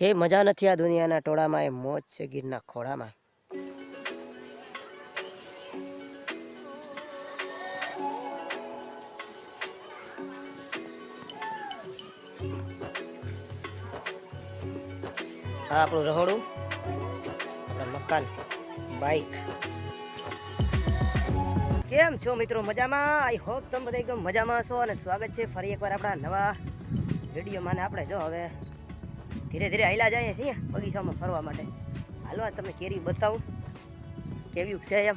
જે મજા નથી આ દુનિયાના ટોળામાં, એ મોજ છે ગીરના ખોળામાં. આ આપણું રહોડું, આપણા મકાન, બાઈક. કેમ છો મિત્રો મજામાં? આઈ હોપ તમે બધા એકદમ મજામાં છો અને સ્વાગત છે ફરી એકવાર આપણા નવા વિડીયોમાં ને આપણે જો હવે ધીરે ધીરે હાલા જઈએ છીએ બગીચામાં ફરવા માટે. હાલો, આ તમને કેરી બતાવું. કેવી છે એમ.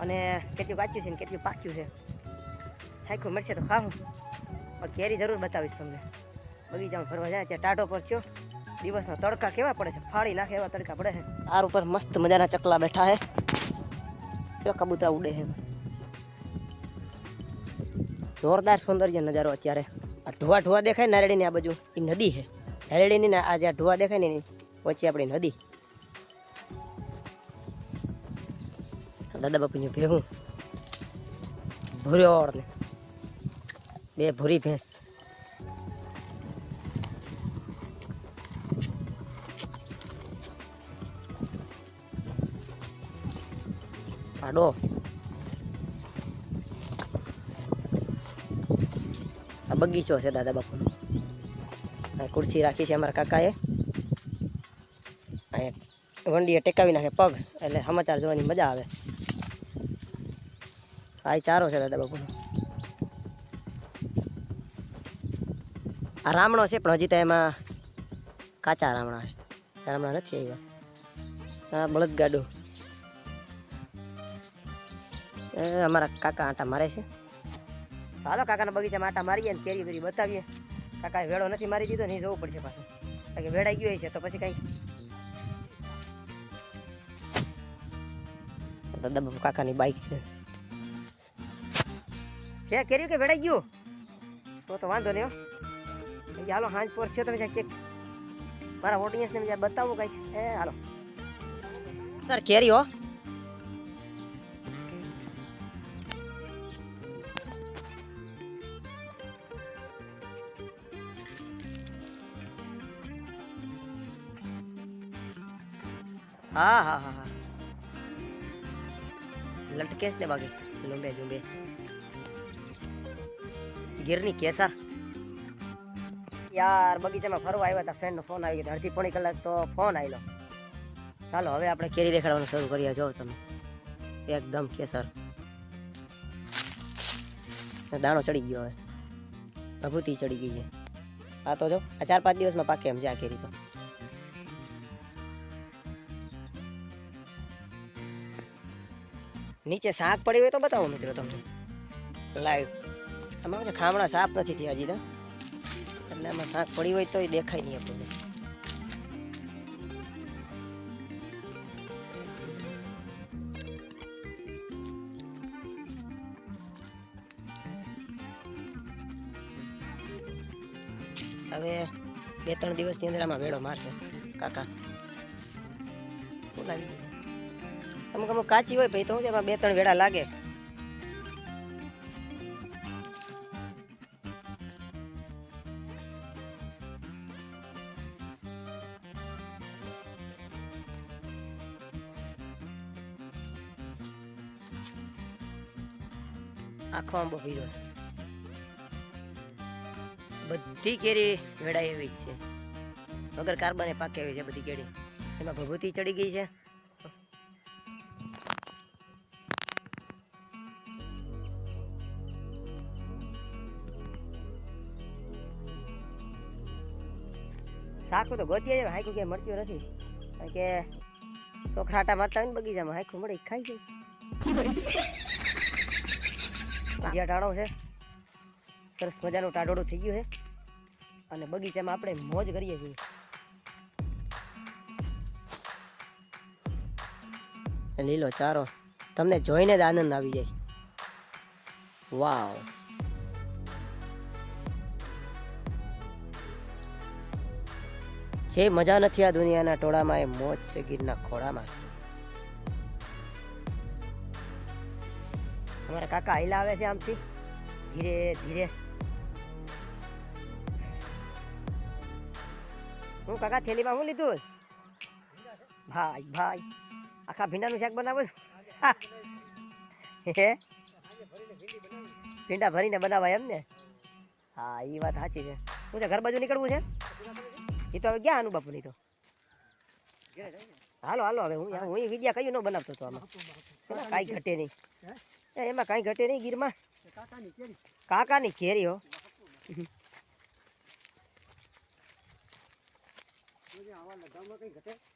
અને કેટલું કાચ્યું છે ને કેટલું પાક્યું છે. થાક્યું મળશે તો ખાવું પણ કેરી જરૂર બતાવીશ તમને. બગીચામાં ફરવા જાય ત્યાં ટાટો પર છો. દિવસના તડકા કેવા પડે છે? ફાળી નાખે એવા તડકા પડે છે. આર ઉપર મસ્ત મજાના ચકલા બેઠા છે કેવા કબૂતરા ઉડે છે. જોરદાર સૌંદર્ય નજારો અત્યારે. આ ઢોવા ઢોવા દેખાય નારેડીની આ બાજુ. એ નદી છે. નારેડીની ને આ જ્યાં ઢોવા દેખાય ને પછી આપણી નદી. દાદા બાપુની ભેહું. ભૂર્યોળ ને બે ભૂરી ભેંસ. પાડો આ બગીચો છે દાદા બાપુનો. ખુરશી રાખી છે અમારા કાકાએ. અહીંયા વંડીએ ટેકાવી નાખે પગ, એટલે સમાચાર જોવાની મજા આવે. આ ચારો છે દાદા બાપુનો. આ રામણો છે, પણ હજી તો એમાં કાચા રામણા છે. રામણા નથી આવ્યા. આ બળદગાડું. અમારા કાકા આટા મારે છે. હાલો કાકાના બગીચામાં આટા મારીએ ને કેરી બેરી બતાવીએ. કાકાએ વેળો નથી મારી દીધો ને જોવું પડશે પાછું. કારણ કે વેડાઈ ગયો છે તો પછી કઈ દાદા બાપુ કાકાની બાઈક છે. કે કર્યું કે વેડાઈ ગયું? તો તો વાંધો નહીં હો. હાલો હાંજ પર છે તમે ક્યાંક મારા ઓડિયન્સને બતાવું કઈ એ હાલો. સર કેરી હો. હા હા હા હા. લટકેશ ને બાકી. લુંબે ઝુંબે ગીરની કેસર. યાર, બગીચામાં ફરવા આવ્યા હતા ફ્રેન્ડનો ફોન આવી ગયો અડધી પોણી કલાક તો ફોન આવેલો ચાલો, હવે આપણે કેરી દેખાડવાનું શરૂ કરીએ. જો તમે. એકદમ કેસર. દાણો ચડી ગયો હવે. ભભૂતિ ચડી ગઈ છે. આ તો જો, આ ચાર પાંચ દિવસમાં પાકે એમ છે કેરી તો. નીચે શાક પડી હોય તો બતાવો મિત્રો તમને. લાઈવ આમાં છે? ખામણા સાફ નથી થયા હજી તો. એટલે આમાં શાક પડી હોય તો દેખાય નહીં આપણને. હવે બે ત્રણ દિવસની અંદર આમાં વેળો મારશે. કાકા. બોલાવી અમુક અમુક કાચી હોય ભાઈ તો હું એમાં બે ત્રણ વેળા લાગે. આખો આંબો છે. બધી કેરી વેડાય એવી જ છે. વગર કાર્બને પાકે એવી છે, બધી કેરી. એમાં ભભૂતિ ચડી ગઈ છે. શાકું તો ગોતીએ હાઈકું ક્યાંય મળતું નથી. કે સોખરાટા મારતા હોય ને બગીચામાં હાઈકું મળી, ખાઈ જાય. જ્યાં ટાળો છે. સરસ મજાનું ટાઢોડું થઈ ગયું છે. અને બગીચામાં આપણે મોજ કરીએ છીએ. લીલો ચારો, તમને જોઈને જ આનંદ આવી જાય. વાવ. જે મજા નથી આ દુનિયાના ટોળામાં, એ મોજ છે ગીરના ખોળામાં. અમારા કાકા હાઈલા આવે છે આમથી. ધીરે ધીરે. હું કાકા, થેલીમાં હું લીધું? ભાઈ ભાઈ. આખા ભીંડાનું શાક બનાવો. હે. ભીંડા ભરીને બનાવાય એમ ને હા એ વાત સાચી છે. હું છે, ઘર બાજુ નીકળવું છે? એ તો હવે ગયા આનું બાપુ તો. હાલો હાલો, હવે હું હું વિદ્યા કયું ન બનાવતો હતો આમાં. એમાં કાંઈ ઘટે નહીં. એમાં કાંઈ ઘટે નહીં ગીરમાં. કાકાની કેરી, હો.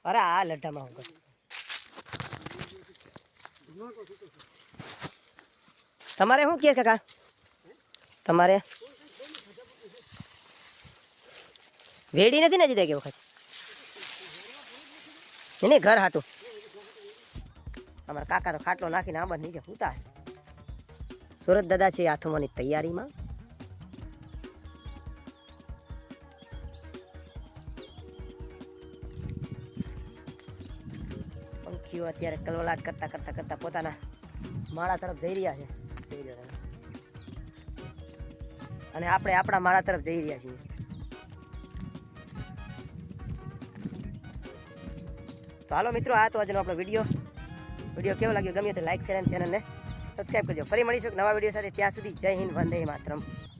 અરે, આ લઢામાં હું તમારે શું કે કાકા? તમારે? વેડી નથી ને દીધા કે વખત. એને ઘર હાટું. અમારા કાકા તો ખાટલો નાખીને આંબા નીચે સૂતા સુરત દાદા છે આથમવાની તૈયારીમાં. પંખીઓ અત્યારે કલવલાટ કરતા કરતા કરતા પોતાના માળા તરફ જઈ રહ્યા છે. અને આપણે આપણા માળા તરફ જઈ રહ્યા છીએ. તો હાલો મિત્રો, આ તો આજનો આપણો વીડિયો વીડિયો કેવો લાગ્યો? ગમ્યો તો લાઈક શેર અને ચેનલને સબસ્ક્રાઈબ કરજો. ફરી મળીશું નવા વીડિયો સાથે. ત્યાં સુધી જય હિન્દ, વંદે માતરમ.